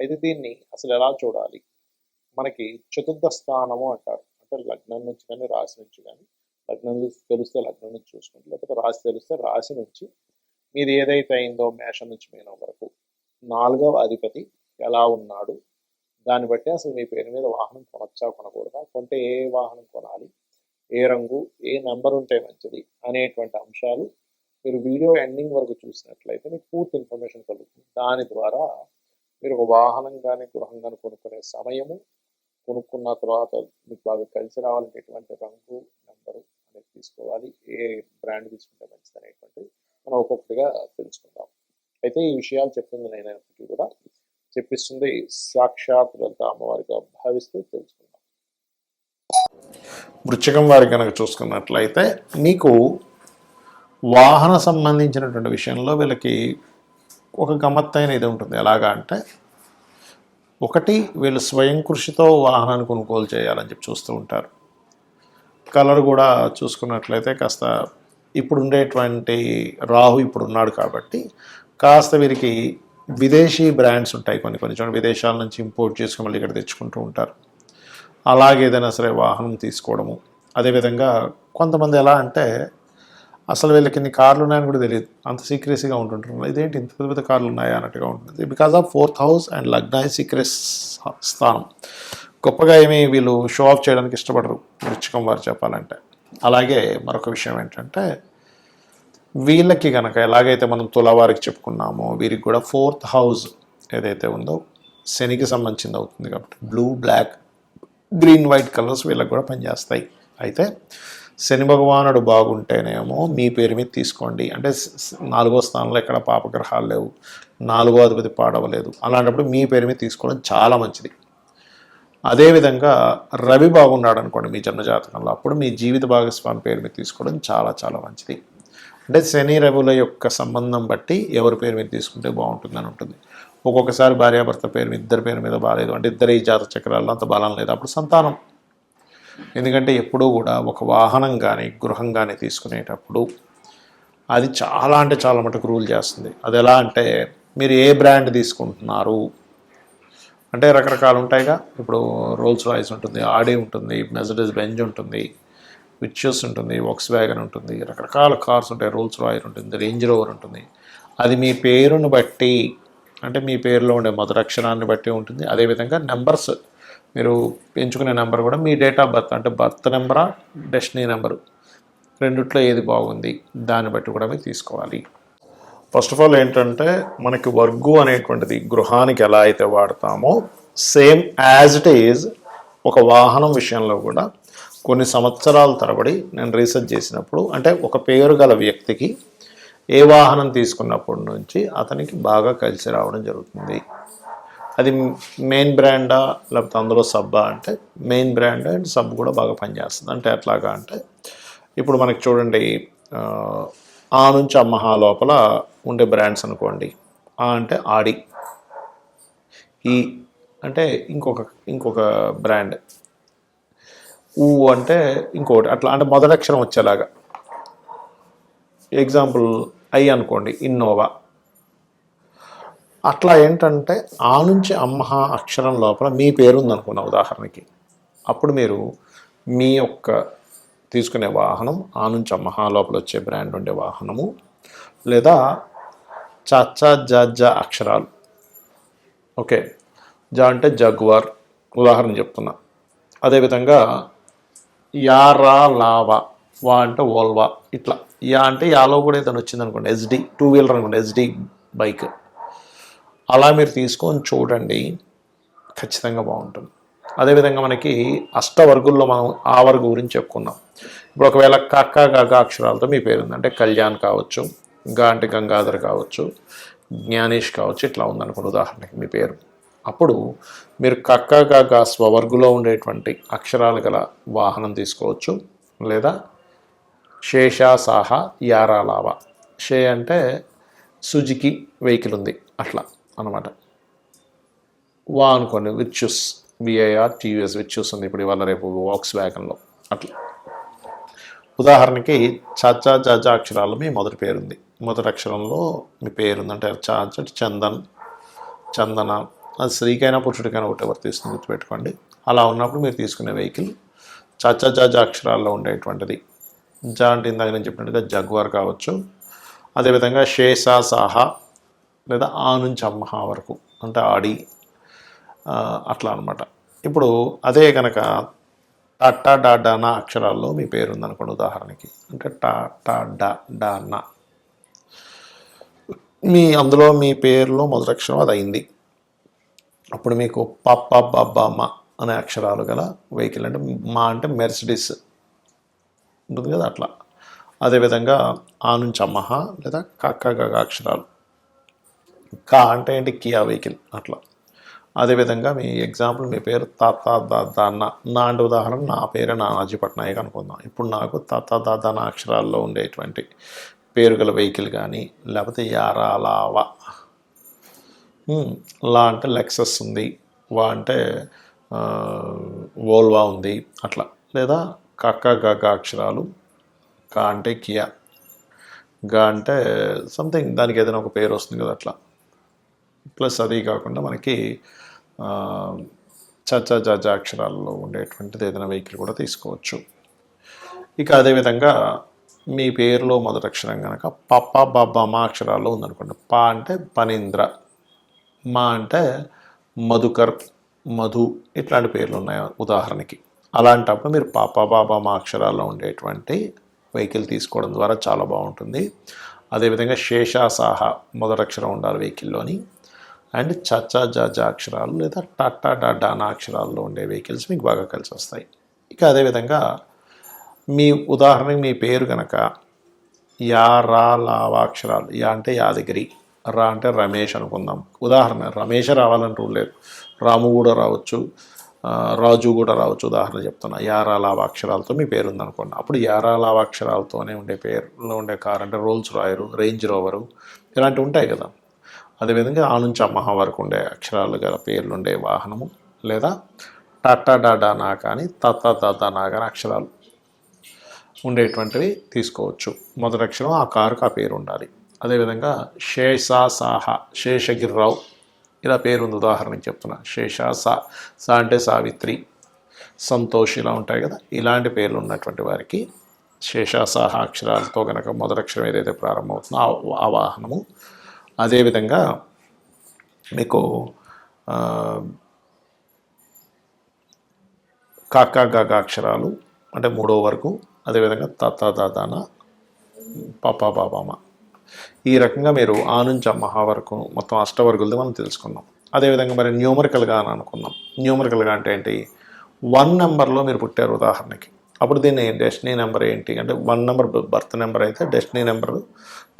అయితే దీన్ని అసలు ఎలా చూడాలి? మనకి చతుర్థ స్థానము అంటారు. అంటే లగ్నం నుంచి కానీ రాశి నుంచి కానీ లగ్నం తెలిస్తే లగ్నం నుంచి చూసుకుంటే లేకపోతే రాశి తెలిస్తే రాశి నుంచి మీరు ఏదైతే అయిందో మేషం నుంచి మీనం వరకు. నాలుగవ అధిపతి ఎలా ఉన్నాడు? దాన్ని బట్టి అసలు మీ పేరు మీద వాహనం కొనొచ్చా కొనకూడదా? కొంటే ఏ వాహనం కొనాలి? ఏ రంగు? ఏ నెంబర్ ఉంటే మంచిది? అనేటువంటి అంశాలు మీరు వీడియో ఎండింగ్ వరకు చూసినట్లయితే మీకు పూర్తి ఇన్ఫర్మేషన్ కలుగుతుంది. దాని ద్వారా మీరు ఒక వాహనం కానీ గృహం కానీ కొనుక్కునే సమయము కొనుక్కున్న తర్వాత మీకు బాగా కలిసి రావాలంటే ఎటువంటి రంగు నెంబరు అనేది తీసుకోవాలి. ఏ బ్రాండ్ తీసుకుంటే మంచిది అనేటువంటిది మనం ఒక్కొక్కటిగా తెలుసుకుందాం. అయితే ఈ విషయాలు చెప్తుంది నేనైనప్పటికీ కూడా. చెప్పిస్తుంది సాక్షాత్ లలిత అమ్మవారిగా భావిస్తూ తెలుసుకుందాం. వృచ్చికం వారి కనుక చూసుకున్నట్లయితే మీకు వాహన సంబంధించినటువంటి విషయంలో వీళ్ళకి ఒక గమ్మత్తైన ఇది ఉంటుంది. ఎలాగా అంటే ఒకటి వీళ్ళు స్వయం కృషితో వాహనాన్ని కొనుగోలు చేయాలని చెప్పి చూస్తూ ఉంటారు. కలర్ కూడా చూసుకున్నట్లయితే కాస్త ఇప్పుడు ఉండేటువంటి రాహు ఇప్పుడు ఉన్నాడు కాబట్టి కాస్త వీరికి విదేశీ బ్రాండ్స్ ఉంటాయి కొన్ని కొన్ని చోట్ల. విదేశాల నుంచి ఇంపోర్ట్ చేసుకుని మళ్ళీ ఇక్కడ తెచ్చుకుంటూ ఉంటారు. అలాగే ఏదైనా సరే వాహనం తీసుకోవడము. అదేవిధంగా కొంతమంది ఎలా అంటే అసలు వీళ్ళకి ఇన్ని కార్లు ఉన్నాయని కూడా తెలియదు. అంత సీక్రెసీగా ఉంటుంటారు. ఇదేంటి ఇంత పెద్ద పెద్ద కార్లు ఉన్నాయా అన్నట్టుగా ఉంటుంది. Because of fourth house and లగ్న సీక్రెస్ స్థానం. గొప్పగా ఏమీ వీళ్ళు షో ఆఫ్ చేయడానికి ఇష్టపడరు. వృచ్చికం వారు చెప్పాలంటే. అలాగే మరొక విషయం ఏంటంటే వీళ్ళకి కనుక ఎలాగైతే మనం తులవారికి చెప్పుకున్నామో వీరికి కూడా ఫోర్త్ హౌస్ ఏదైతే ఉందో శనికి సంబంధించింది అవుతుంది కాబట్టి blue black green white colours వీళ్ళకి కూడా పనిచేస్తాయి. అయితే శని భగవానుడు బాగుంటేనేమో మీ పేరు మీద తీసుకోండి. అంటే నాలుగో స్థానంలో ఎక్కడ పాపగ్రహాలు లేవు. నాలుగో అధిపతి పాడవలేదు. అలాంటప్పుడు మీ పేరు మీద తీసుకోవడం చాలా మంచిది. అదేవిధంగా రవి బాగున్నాడు అనుకోండి మీ జన్మజాతకంలో అప్పుడు మీ జీవిత భాగస్వామి పేరు మీద తీసుకోవడం చాలా చాలా మంచిది. అంటే శని రవుల యొక్క సంబంధం బట్టి ఎవరి పేరు మీద తీసుకుంటే బాగుంటుందని ఉంటుంది. ఒక్కొక్కసారి భార్యాభర్త పేరు మీద ఇద్దరి పేరు మీద బాగాలేదు అంటే ఇద్దరి జాత చక్రాల్లో అంత బలం లేదు. అప్పుడు సంతానం ఎందుకంటే ఎప్పుడూ కూడా ఒక వాహనం కానీ గృహం కానీ తీసుకునేటప్పుడు అది చాలా అంటే చాలా మటుకు రూల్ చేస్తుంది. అది ఎలా అంటే మీరు ఏ బ్రాండ్ తీసుకుంటున్నారు? అంటే రకరకాలు ఉంటాయిగా. ఇప్పుడు రోల్స్ రాయిస్ ఉంటుంది ఆడి ఉంటుంది మెజడెస్ బెంజ్ ఉంటుంది విచ్యూస్ ఉంటుంది వక్స్ వ్యాగన్ ఉంటుంది రకరకాల కార్స్ ఉంటాయి రోల్స్ రాయర్ ఉంటుంది రేంజ్ రోవర్ ఉంటుంది. అది మీ పేరును బట్టి అంటే మీ పేరులో ఉండే మొదటి అక్షరాన్ని బట్టి ఉంటుంది. అదేవిధంగా నెంబర్స్ మీరు ఎంచుకునే నెంబర్ కూడా మీ డేట్ ఆఫ్ బర్త్ అంటే బర్త్ నెంబరా డెస్టినీ నెంబరు. రెండిట్లో ఏది బాగుంది దాన్ని బట్టి కూడా మీరు తీసుకోవాలి. ఫస్ట్ ఆఫ్ ఆల్ ఏంటంటే మనకి వర్గు అనేటువంటిది గృహానికి ఎలా అయితే వాడతామో సేమ్ యాజ్ ఇట్ ఈజ్ ఒక వాహనం విషయంలో కూడా కొన్ని సంవత్సరాల తరబడి నేను రీసెర్చ్ చేసినప్పుడు అంటే ఒక పేరు గల వ్యక్తికి ఏ వాహనం తీసుకున్నప్పటి నుంచి అతనికి బాగా కలిసి రావడం జరుగుతుంది. అది మెయిన్ బ్రాండా లేకపోతే అందులో సబ్బా అంటే మెయిన్ బ్రాండ్ అండ్ సబ్ కూడా బాగా పనిచేస్తుంది. అంటే ఎట్లాగా అంటే ఇప్పుడు మనకి చూడండి ఆ, ఆ నుంచి అమ్మహా లోపల ఉండే బ్రాండ్స్ అనుకోండి. ఆ అంటే ఆడి. ఈ అంటే ఇంకొక ఇంకొక బ్రాండ్ ఊ అంటే ఇంకొకటి అట్లా అంటే మొదటి అక్షరం వచ్చేలాగా. ఎగ్జాంపుల్ ఐ అనుకోండి ఇన్నోవా. అట్లా ఏంటంటే ఆ నుంచి అమ్మహ అక్షరం లోపల మీ పేరు ఉందనుకున్న ఉదాహరణకి. అప్పుడు మీరు మీ యొక్క తీసుకునే వాహనం ఆ నుంచి అమ్మహ లోపల వచ్చే బ్రాండ్ ఉండే వాహనము లేదా చాచా జ అక్షరాలు. ఓకే. జా అంటే జగ్వార్ ఉదాహరణ చెప్తున్నా. అదేవిధంగా యారా లావా వా అంటే ఓల్వా ఇట్లా. యా అంటే యాలో కూడా ఏదైనా వచ్చింది అనుకోండి ఎస్డి టూ వీలర్ అనుకోండి ఎస్డి బైక్. అలా మీరు తీసుకొని చూడండి ఖచ్చితంగా బాగుంటుంది. అదేవిధంగా మనకి అష్టవర్గుల్లో మనం ఆ వర్గు గురించి చెప్పుకున్నాం ఇప్పుడు ఒకవేళ కక్క గగ అక్షరాలతో మీ పేరు ఉందంటే కళ్యాణ్ కావచ్చు గా అంటే గంగాధర్ కావచ్చు జ్ఞానేష్ కావచ్చు ఇట్లా ఉందనుకోండి ఉదాహరణకి మీ పేరు. అప్పుడు మీరు కక్క గగ స్వవర్గులో ఉండేటువంటి అక్షరాలు గల వాహనం తీసుకోవచ్చు. లేదా శేష సాహ యారాలావా. షే అంటే సుజుకి వెహికల్ ఉంది అట్లా. అన్నమాట. వా అనుకోండి విచ్యూస్ విఐఆర్ టీయూఎస్ విచ్యూస్ ఉంది ఇప్పుడు ఇవాళ రేపు వాక్స్ వ్యాగన్లో అట్లా. ఉదాహరణకి చాచా జాజా అక్షరాలు మీ మొదటి పేరుంది. మొదటి అక్షరంలో మీ పేరుంది అంటే చాచ చందన్ చందన అది స్త్రీకైనా పురుషుడికైనా ఒకటి ఎవరు తీసుకుని గుర్తుపెట్టుకోండి. అలా ఉన్నప్పుడు మీరు తీసుకునే వెహికల్ చాచా జాజా అక్షరాల్లో ఉండేటువంటిది. జా అంటే ఇందాక నేను చెప్పినట్టుగా జగ్వార్ కావచ్చు. అదేవిధంగా షేషా సాహా లేదా ఆ నుంచి అమ్మహ వరకు అంటే ఆడి అట్లా అనమాట ఇప్పుడు అదే కనుక టా డా డా నా అక్షరాల్లో మీ పేరు ఉందనుకోండి ఉదాహరణకి. అంటే టా టా డా డా నా. మీ అందులో మీ పేరులో మొదటి అక్షరం అది అయింది. అప్పుడు మీకు పప్ప బబ్బా మా అనే అక్షరాలు గల వెహికల్ అంటే మా అంటే మెర్సిడిస్. ఉంటుంది కదా అట్లా. అదేవిధంగా ఆ నుంచి అమ్మహ లేదా కక్క గగ అక్షరాలు. కా అంటే ఏంటి? కియా వెహికల్ అట్లా. అదేవిధంగా మీ ఎగ్జాంపుల్ మీ పేరు తాత దాదా నా నా అంటే ఉదాహరణ నా పేరు నానాజీ పట్నాయక్ అనుకుందాం. ఇప్పుడు నాకు తాత దాదా నా అక్షరాల్లో ఉండేటువంటి పేరు గల వెహికల్ కానీ లేకపోతే యారా లావా లా అంటే లెక్సస్ ఉంది వా అంటే ఓల్వా వోల్వా ఉంది అట్లా. లేదా కక్క గగ అక్షరాలు కా అంటే కియా గా అంటే సంథింగ్ దానికి ఏదైనా ఒక పేరు వస్తుంది కదా అట్లా. ప్లస్ అది కాకుండా మనకి ఆ, చచ్చా అక్షరాల్లో ఉండేటువంటిది ఏదైనా వెహికల్ కూడా తీసుకోవచ్చు. ఇక అదేవిధంగా మీ పేరులో మొదటి అక్షరం కనుక పప్ప బాబా మా అక్షరాల్లో ఉందనుకోండి. ప అంటే పనీంద్ర మా అంటే మధుకర్ మధు ఇట్లాంటి పేర్లు ఉన్నాయి ఉదాహరణకి. అలాంటప్పుడు మీరు పాప బాబా మా అక్షరాల్లో ఉండేటువంటి వెహికల్ తీసుకోవడం ద్వారా చాలా బాగుంటుంది. అదేవిధంగా శేషాసాహ మొదటి అక్షరం ఉండాలి వెహికల్లోని. అండ్ చచ్చా జాజా అక్షరాలు లేదా టాటా డాడానా అక్షరాల్లో ఉండే వెహికల్స్ మీకు బాగా కలిసి వస్తాయి. ఇక అదేవిధంగా మీ ఉదాహరణకి మీ పేరు కనుక యా రా లావా అక్షరాలు యా అంటే యాదగిరి రా అంటే రమేష్ అనుకుందాం. ఉదాహరణ రమేష్ రావాలని రూల్ లేదు. రాము కూడా రావచ్చు రాజు కూడా రావచ్చు ఉదాహరణ చెప్తున్నా. యారా లావా అక్షరాలతో మీ పేరు ఉందనుకోండి. అప్పుడు యారా లావా అక్షరాలతోనే ఉండే పేరులో ఉండే కార్ అంటే రోల్స్ రాయరు రేంజ్ రోవరు ఇలాంటివి ఉంటాయి కదా. అదేవిధంగా ఆ నుంచి అమ్మహ వరకు ఉండే అక్షరాలు గల పేర్లు ఉండే వాహనము లేదా టాటా డాడా నా కానీ తత తాత నా కానీ అక్షరాలు ఉండేటువంటివి తీసుకోవచ్చు. మొదటి అక్షరం ఆ కారుకు ఆ పేరు ఉండాలి. అదేవిధంగా శేషా సాహ శేషగిరిరావు ఇలా పేరు ఉంది ఉదాహరణకి చెప్తున్నా. శేషా సా సా అంటే సావిత్రి సంతోష్ ఇలా ఉంటాయి కదా. ఇలాంటి పేర్లు ఉన్నటువంటి వారికి శేషాసాహ అక్షరాలతో కనుక మొదటి అక్షరం ఏదైతే ప్రారంభమవుతుందో ఆ- ఆ వాహనము అదేవిధంగా మీకు కాకాగా కాకా గాగా అక్షరాలు అంటే మూడో వరకు అదేవిధంగా తాత దాదాన పాపా బాబామ ఈ రకంగా మీరు ఆ నుంచి అమ్మహ వరకు మొత్తం అష్టవర్గులది మనం తెలుసుకున్నాం. అదేవిధంగా మరి న్యూమరికల్గా అని అనుకున్నాం. న్యూమరికల్గా అంటే ఏంటి? వన్ నెంబర్లో మీరు పుట్టారు ఉదాహరణకి. అప్పుడు దీన్ని డెస్టినీ నెంబర్ ఏంటి అంటే వన్ నెంబర్ బర్త్ నెంబర్ అయితే డెస్టినీ నెంబర్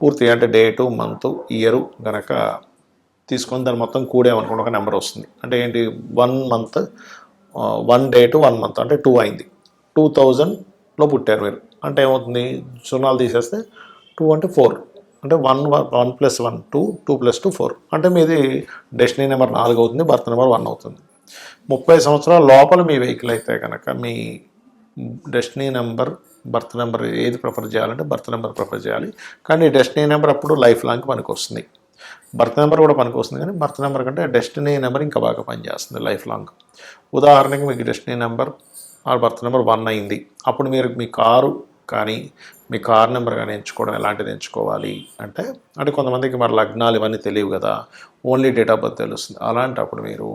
పూర్తిగా అంటే డేటు మంత్ ఇయరు గనక తీసుకొని దాన్ని మొత్తం కూడేమనుకోండి ఒక నెంబర్ వస్తుంది. అంటే ఏంటి? One month one day two one month అంటే టూ అయింది. టూ థౌజండ్లో పుట్టారు మీరు. అంటే ఏమవుతుంది? సున్నాలు తీసేస్తే టూ అంటే ఫోర్. అంటే one one plus one two two plus two four. అంటే మీది డెస్టినీ నెంబర్ నాలుగు అవుతుంది బర్త్ నెంబర్ వన్ అవుతుంది. ముప్పై సంవత్సరాల లోపల మీ వెహికల్ అయితే కనుక మీ డెస్టినీ నెంబర్ బర్త్ నెంబర్ ఏది ప్రిఫర్ చేయాలంటే బర్త్ నెంబర్ ప్రిఫర్ చేయాలి. కానీ డెస్టినీ నెంబర్ అప్పుడు లైఫ్ లాంగ్ పనికి వస్తుంది బర్త్ నెంబర్ కూడా పనికి వస్తుంది కానీ బర్త్ నెంబర్ కంటే డెస్టినీ నెంబర్ ఇంకా బాగా పనిచేస్తుంది లైఫ్ లాంగ్. ఉదాహరణకి మీకు డెస్టినీ నెంబర్ ఆ బర్త్ నెంబర్ వన్ అయింది. అప్పుడు మీరు మీ కారు కానీ మీ కార్ నెంబర్ కానీ ఎంచుకోవడం ఎలాంటిది ఎంచుకోవాలి అంటే అంటే కొంతమందికి మరి లగ్నాలు ఇవన్నీ తెలియవు కదా. ఓన్లీ డేట్ ఆఫ్ బర్త్ తెలుస్తుంది. అలాంటప్పుడు మీరు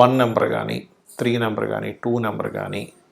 వన్ నెంబర్ కానీ త్రీ నెంబర్ కానీ టూ నెంబర్ కానీ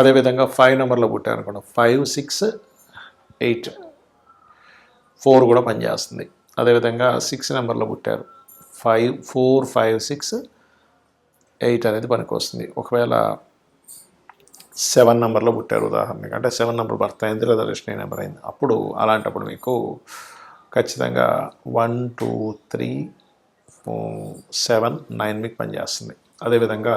అదేవిధంగా ఫైవ్ నెంబర్లో పుట్టారు అనుకోండి. ఫైవ్ సిక్స్ ఎయిట్ ఫోర్ కూడా పనిచేస్తుంది. అదేవిధంగా సిక్స్ నెంబర్లో పుట్టారు. Five four five six eight అనేది పనికి వస్తుంది ఒకవేళ సెవెన్ నెంబర్లో పుట్టారు ఉదాహరణకి. అంటే సెవెన్ నెంబర్ భర్త అయింది లేదా లక్ష్మీ నెంబర్ అయింది. అప్పుడు అలాంటప్పుడు మీకు ఖచ్చితంగా one two three seven nine మీకు పనిచేస్తుంది. అదేవిధంగా